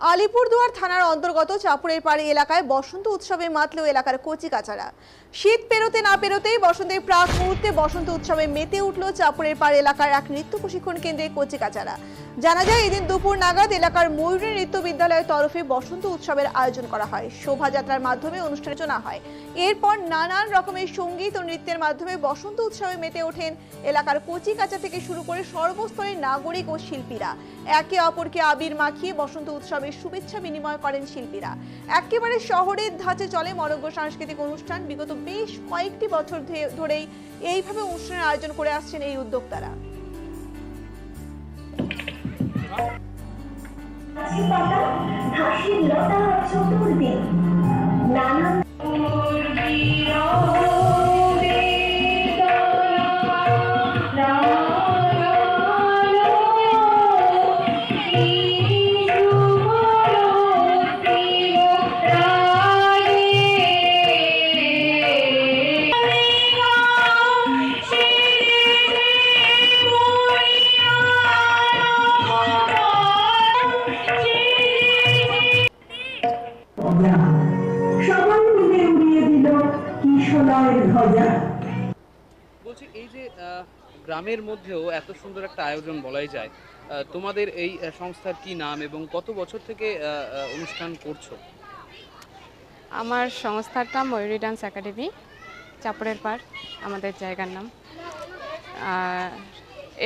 আলিপুরদুয়ার থানার অন্তর্গত চাপুরের পাড়ি এলাকায় বসন্ত উৎসবে মাতল এলাকার কচি কাচারা শীত পেরোতে না পেরোতেই বসন্তের প্রাক মুহূর্তে বসন্ত উৎসবে মেতে উঠল চাপুরের পাড় এলাকার এক নৃত্য প্রশিক্ষণ কেন্দ্রে কচি কাচারা জানা যায়, এদিন দুপুর নাগাদ এলাকার ময়ূরী নৃত্য বিদ্যালয়ের তরফে বসন্ত উৎসবের আয়োজন করা হয়। শোভাযাত্রার মাধ্যমে অনুষ্ঠান রচনা হয়। এরপর নানান রকমের সংগীত ও নৃত্যের মাধ্যমে বসন্ত উৎসবে মেতে ওঠেন এলাকার কচি কাচা থেকে শুরু করে সর্বস্তরের নাগরিক ও শিল্পীরা। একে অপরকে আবির মাখিয়ে বসন্ত উৎসবের শুভেচ্ছা বিনিময় করেন শিল্পীরা। একেবারে শহরের ধাঁচে চলে মরগ্য সাংস্কৃতিক অনুষ্ঠান। বিগত বেশ কয়েকটি বছর ধরেই এইভাবে অনুষ্ঠানের আয়োজন করে আসছেন এই উদ্যোক্তারা। পাতা ঘাসের লতা চতুর্দিক বলছি, এই যে গ্রামের মধ্যেও এত সুন্দর একটা আয়োজন বলাই যায় তোমাদের এই সংস্থার কি নাম এবং কত বছর থেকে অনুষ্ঠান করছ? আমার সংস্থার নাম ময়ূরী ডান্স একাডেমি, চাপড়ের পাড়, আমাদের জায়গার নাম।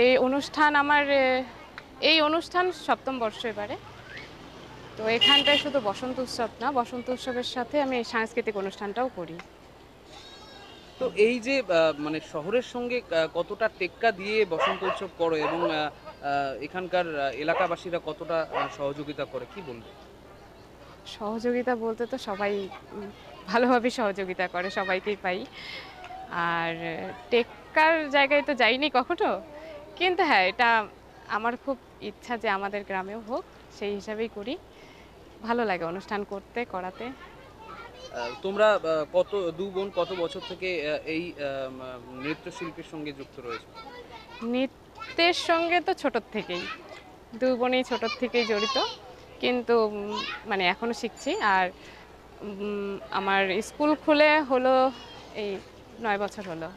এই অনুষ্ঠান আমার এই অনুষ্ঠান সপ্তম বর্ষ এবারে। তো এখানটায় শুধু বসন্ত উৎসব না, বসন্ত উৎসবের সাথে আমি সাংস্কৃতিক অনুষ্ঠানটাও করি। তো এই যে মানে শহরের সঙ্গে কতটা টেক্কা দিয়ে বসন্ত উৎসব করো এবং এখানকার এলাকাবাসীরা কতটা সহযোগিতা করে, কি বলবে? সহযোগিতা বলতে তো সবাই ভালোভাবে সহযোগিতা করে, সবাইকেই পাই। আর টেক্কার জায়গায় তো যাইনি কখনো, কিন্তু হ্যাঁ এটা আমার খুব ইচ্ছা যে আমাদের গ্রামেও হোক, সেই হিসাবেই করি। ভালো লাগে অনুষ্ঠান করতে, করাতে। তোমরা কত দু বোন কত বছর থেকে এই নৃত্যশিল্পীর সঙ্গে যুক্ত রয়েছে? নৃত্যের সঙ্গে তো ছোটোর থেকেই। দু বোনই ছোটোর থেকেই জড়িত। কিন্তু মানে এখনও শিখছি। আর আমার স্কুল খুলে হলো এই নয় বছর হলো।